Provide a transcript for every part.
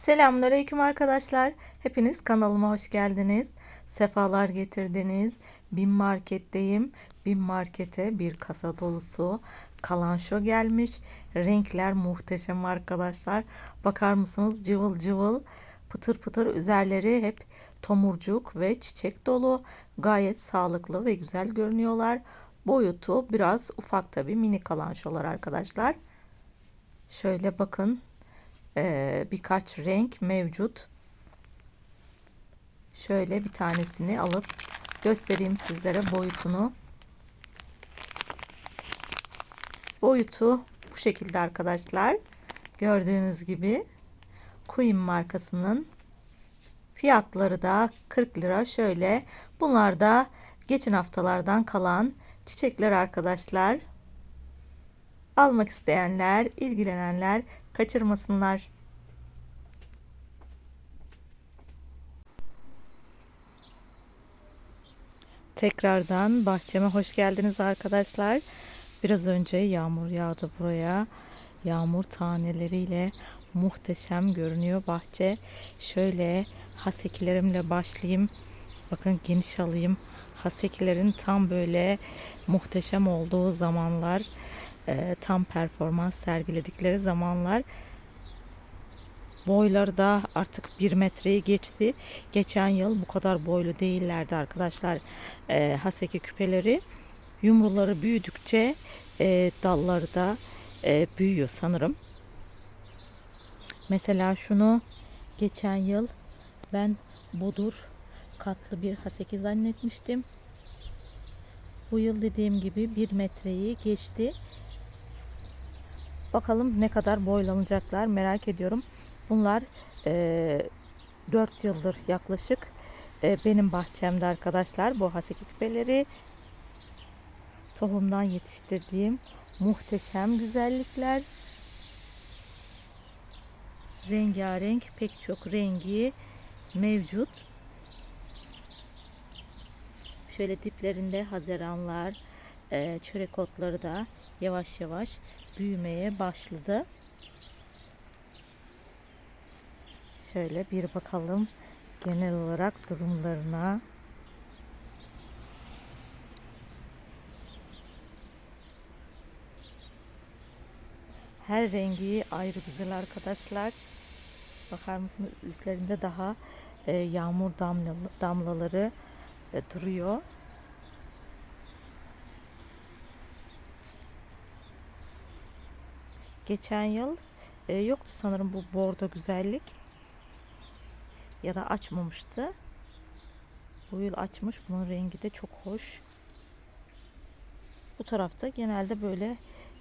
Selamünaleyküm arkadaşlar. Hepiniz kanalıma hoş geldiniz. Sefalar getirdiniz. Bin marketteyim. Bin markete bir kasa dolusu kalanşo gelmiş. Renkler muhteşem arkadaşlar. Bakar mısınız? Cıvıl cıvıl pıtır pıtır üzerleri hep tomurcuk ve çiçek dolu. Gayet sağlıklı ve güzel görünüyorlar. Boyutu biraz ufak tabi mini kalanşolar arkadaşlar. Şöyle bakın e, birkaç renk mevcut. Şöyle bir tanesini alıp göstereyim sizlere boyutunu. Boyutu bu şekilde arkadaşlar. Gördüğünüz gibi Queen markasının fiyatları da 40 lira şöyle. Bunlar da geçen haftalardan kalan çiçekler arkadaşlar. Almak isteyenler, ilgilenenler kaçırmasınlar. Tekrardan bahçeme hoş geldiniz arkadaşlar. Biraz önce yağmur yağdı buraya. Yağmur taneleriyle muhteşem görünüyor bahçe. Şöyle hasekilerimle başlayayım. Bakın geniş alayım. Hasekilerin tam böyle muhteşem olduğu zamanlar e, tam performans sergiledikleri zamanlar boyları da artık bir metreyi geçti. Geçen yıl bu kadar boylu değillerdi arkadaşlar. E, haseki küpeleri yumruları büyüdükçe e, dalları da e, büyüyor sanırım. Mesela şunu geçen yıl ben bodur katlı bir haseki zannetmiştim. Bu yıl dediğim gibi bir metreyi geçti. Bakalım ne kadar boylanacaklar merak ediyorum. Bunlar e, 4 yıldır yaklaşık e, benim bahçemde arkadaşlar bu haseki küpeleri tohumdan yetiştirdiğim muhteşem güzellikler. Rengarenk pek çok rengi mevcut. Şöyle diplerinde hazeranlar, e, çörek otları da yavaş yavaş büyümeye başladı. Şöyle bir bakalım genel olarak durumlarına. Her rengi ayrı güzel arkadaşlar. Bakar mısınız üzerinde daha e, yağmur damla, damlaları e, duruyor. Geçen yıl e, yoktu sanırım bu bordo güzellik. Ya da açmamıştı. Bu yıl açmış. Bunun rengi de çok hoş. Bu tarafta genelde böyle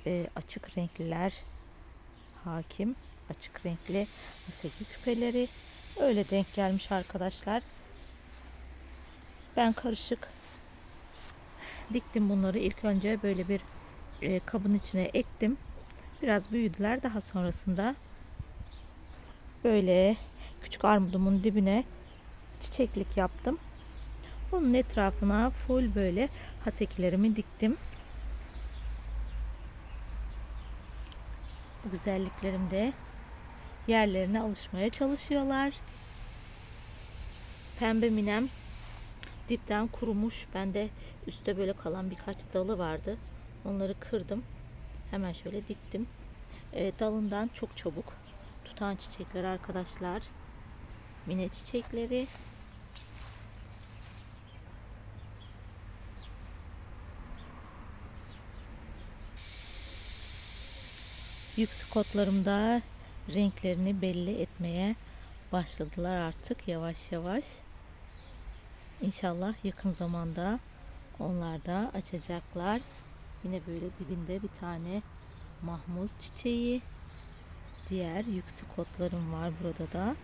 e, açık renkliler hakim. Açık renkli aseki küpeleri. Öyle denk gelmiş arkadaşlar. Ben karışık diktim bunları. ilk önce böyle bir e, kabın içine ektim. Biraz büyüdüler. Daha sonrasında böyle küçük armudumun dibine çiçeklik yaptım. Onun etrafına full böyle hasekilerimi diktim. Bu güzelliklerim de yerlerine alışmaya çalışıyorlar. Pembe minem dipten kurumuş. Bende üstte böyle kalan birkaç dalı vardı. Onları kırdım. Hemen şöyle diktim. E, dalından çok çabuk tutan çiçekler arkadaşlar. Mine çiçekleri. Yüksek otlarımda renklerini belli etmeye başladılar artık yavaş yavaş. İnşallah yakın zamanda onlar da açacaklar. Yine böyle dibinde bir tane mahmuz çiçeği. Diğer yüksek otlarım var burada da.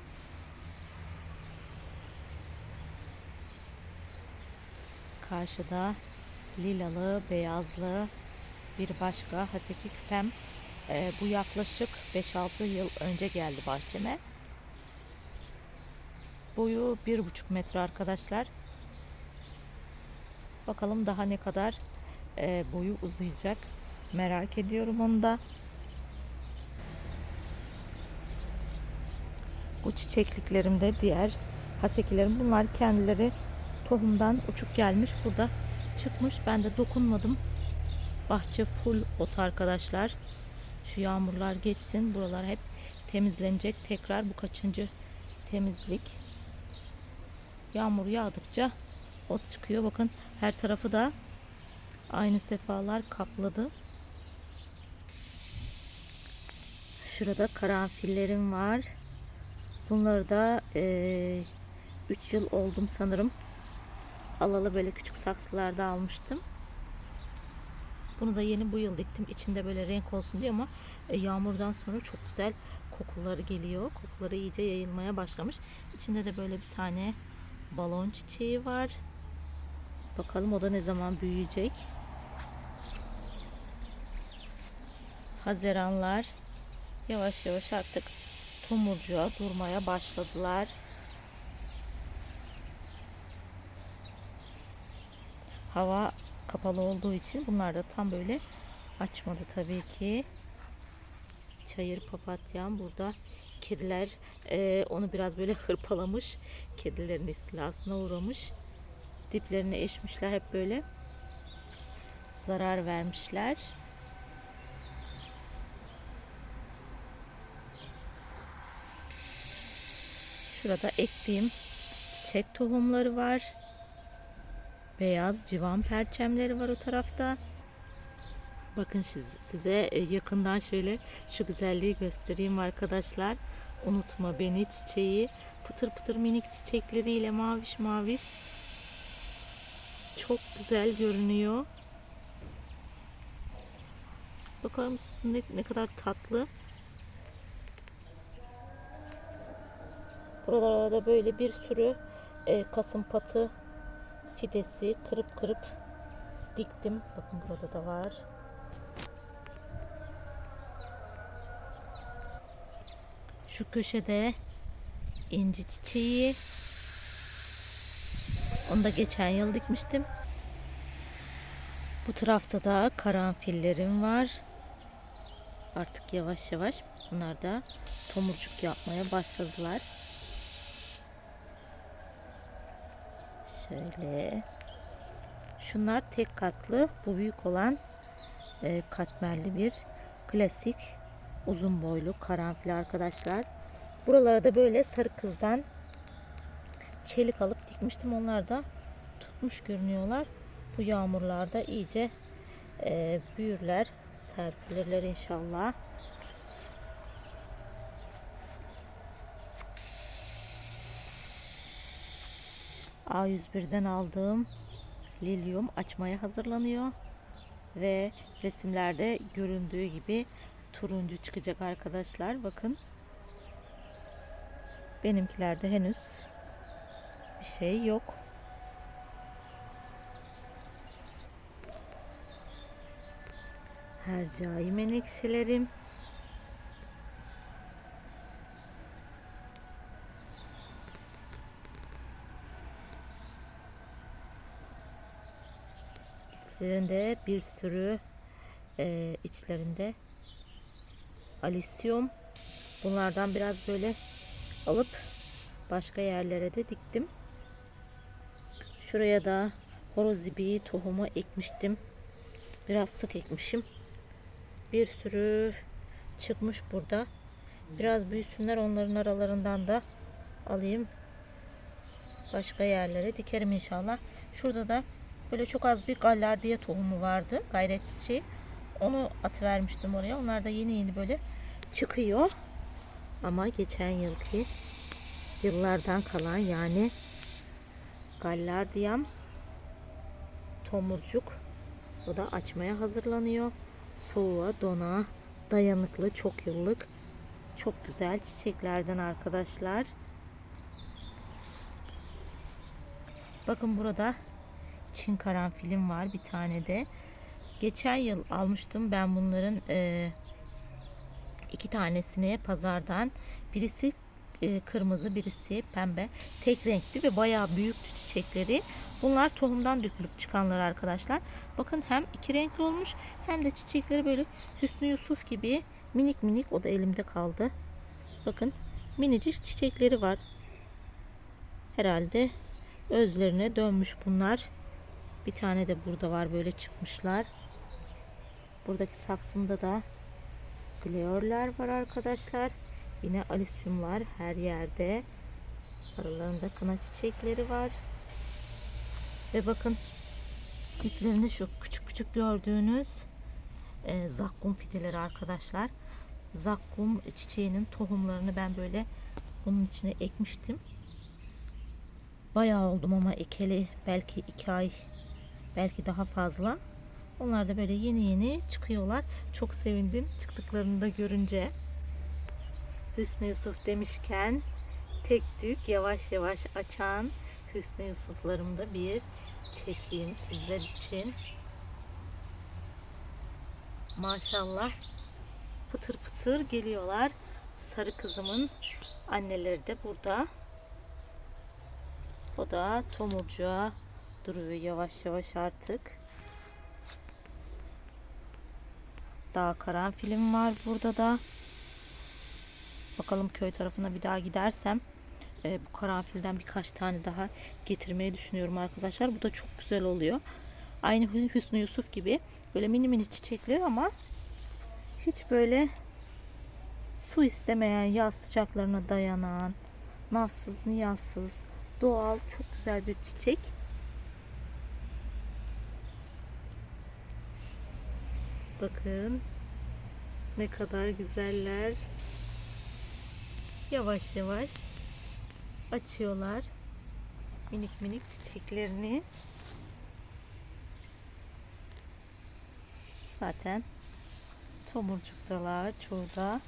Karşıda lilalı, beyazlı bir başka haseki küpem. Ee, bu yaklaşık 5-6 yıl önce geldi bahçeme. Boyu 1,5 metre arkadaşlar. Bakalım daha ne kadar e, boyu uzayacak. Merak ediyorum onu da. Bu çiçekliklerim de diğer hasekilerim. Bunlar kendileri tohumdan uçuk gelmiş. Burada çıkmış. Ben de dokunmadım. Bahçe full ot arkadaşlar. Şu yağmurlar geçsin. Buralar hep temizlenecek. Tekrar bu kaçıncı temizlik. Yağmur yağdıkça ot çıkıyor. Bakın her tarafı da aynı sefalar kapladı. Şurada karanfillerim var. Bunları da 3 yıl oldum sanırım. Alalı böyle küçük saksılarda almıştım. Bunu da yeni bu yıl diktim. İçinde böyle renk olsun diye ama e, yağmurdan sonra çok güzel kokuları geliyor. Kokuları iyice yayılmaya başlamış. İçinde de böyle bir tane balon çiçeği var. Bakalım o da ne zaman büyüyecek. Haziranlar yavaş yavaş artık tomurcuğa durmaya başladılar. Hava kapalı olduğu için bunlar da tam böyle açmadı tabii ki. Çayır papatyam burada kediler e, onu biraz böyle hırpalamış. Kedilerin istilasına uğramış. Diplerini eşmişler hep böyle zarar vermişler. Şurada ektiğim çiçek tohumları var. Beyaz civan perçemleri var o tarafta. Bakın siz, size e, yakından şöyle şu güzelliği göstereyim arkadaşlar. Unutma beni çiçeği. Pıtır pıtır minik çiçekleriyle maviş maviş. Çok güzel görünüyor. Bakar mısınız ne, ne kadar tatlı. Buralarda böyle bir sürü e, kasım patı fidesi kırıp kırıp diktim. Bakın burada da var. Şu köşede inci çiçeği. Onu da geçen yıl dikmiştim. Bu tarafta da karanfillerim var. Artık yavaş yavaş bunlar da tomurcuk yapmaya başladılar. Şöyle. Şunlar tek katlı. Bu büyük olan e, katmerli bir klasik uzun boylu karanfil arkadaşlar. Buralara da böyle sarı kızdan çelik alıp dikmiştim. Onlar da tutmuş görünüyorlar. Bu yağmurlarda iyice e, büyürler, serpilirler inşallah. A101'den aldığım lilyum açmaya hazırlanıyor ve resimlerde göründüğü gibi turuncu çıkacak arkadaşlar. Bakın. Benimkilerde henüz bir şey yok. Hercai menekşelerim. İçlerinde bir sürü e, içlerinde alisyum. Bunlardan biraz böyle alıp başka yerlere de diktim. Şuraya da horoz zibiği tohumu ekmiştim. Biraz sık ekmişim. Bir sürü çıkmış burada. Biraz büyüsünler onların aralarından da alayım. Başka yerlere dikerim inşallah. Şurada da böyle çok az bir gallardiye tohumu vardı. Gayret çiçeği. Onu atıvermiştim oraya. Onlar da yeni yeni böyle çıkıyor. Ama geçen yılki yıllardan kalan yani Gallardiyam tomurcuk o da açmaya hazırlanıyor. Soğuğa, dona dayanıklı, çok yıllık çok güzel çiçeklerden arkadaşlar. Bakın burada Çin karanfilim var bir tane de. Geçen yıl almıştım ben bunların e, iki tanesini pazardan. Birisi e, kırmızı, birisi pembe. Tek renkli ve bayağı büyük çiçekleri. Bunlar tohumdan dökülüp çıkanlar arkadaşlar. Bakın hem iki renkli olmuş hem de çiçekleri böyle Hüsnü Yusuf gibi minik minik. O da elimde kaldı. Bakın minicik çiçekleri var. Herhalde özlerine dönmüş bunlar. Bir tane de burada var böyle çıkmışlar. Buradaki saksımda da gleorlar var arkadaşlar. Yine alisyumlar her yerde. Aralarında kına çiçekleri var. Ve bakın diplerinde şu küçük küçük gördüğünüz e, zakkum fideleri arkadaşlar. Zakkum çiçeğinin tohumlarını ben böyle bunun içine ekmiştim. Bayağı oldum ama ekeli belki iki ay belki daha fazla. Onlar da böyle yeni yeni çıkıyorlar. Çok sevindim çıktıklarını da görünce. Hüsnü Yusuf demişken tek tük yavaş yavaş açan Hüsnü Yusuf'larımda bir çekeyim sizler için. Maşallah pıtır pıtır geliyorlar. Sarı kızımın anneleri de burada. O da tomurcuğa duruyor yavaş yavaş artık. Daha karanfilim var burada da. Bakalım köy tarafına bir daha gidersem e, bu karanfilden birkaç tane daha getirmeyi düşünüyorum arkadaşlar. Bu da çok güzel oluyor. Aynı Hü- Hüsnü Yusuf gibi böyle mini mini çiçekler ama hiç böyle su istemeyen yaz sıcaklarına dayanan nazsız niyazsız doğal çok güzel bir çiçek. Bakın ne kadar güzeller. Yavaş yavaş açıyorlar minik minik çiçeklerini. Zaten tomurcuktalar çoğu da.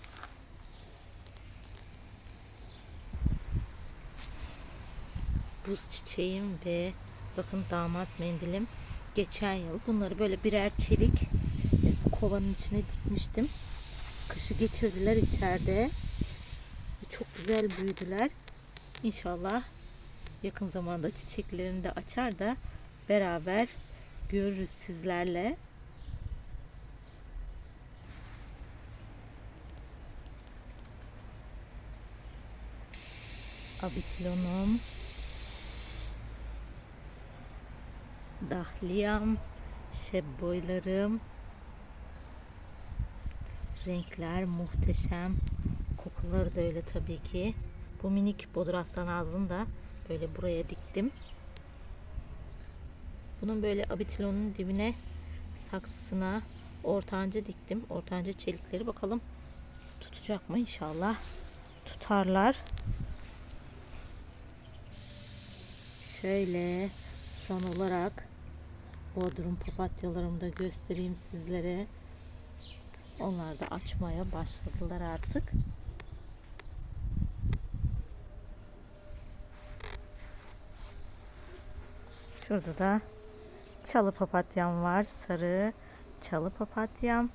Buz çiçeğim ve bakın damat mendilim. Geçen yıl bunları böyle birer çelik kovanın içine dikmiştim. Kışı geçirdiler içeride. Çok güzel büyüdüler. İnşallah yakın zamanda çiçeklerini de açar da beraber görürüz sizlerle. Abiklonum. Dahliyam. Şebboylarım. Renkler muhteşem. Kokuları da öyle tabii ki. Bu minik bodraslan ağzını da böyle buraya diktim. Bunun böyle abitilonun dibine saksısına ortanca diktim. Ortanca çelikleri bakalım tutacak mı inşallah. Tutarlar. Şöyle son olarak bodrum papatyalarımı da göstereyim sizlere. Onlar da açmaya başladılar artık. Şurada da çalı papatyam var. Sarı çalı papatyam.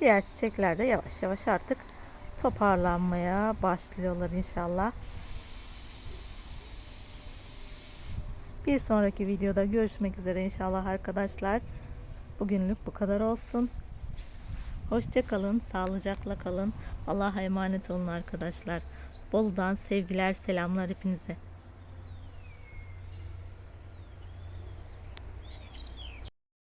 Diğer çiçekler de yavaş yavaş artık toparlanmaya başlıyorlar inşallah. Bir sonraki videoda görüşmek üzere inşallah arkadaşlar. Bugünlük bu kadar olsun. Hoşça kalın, sağlıcakla kalın. Allah'a emanet olun arkadaşlar. Bolu'dan sevgiler, selamlar hepinize.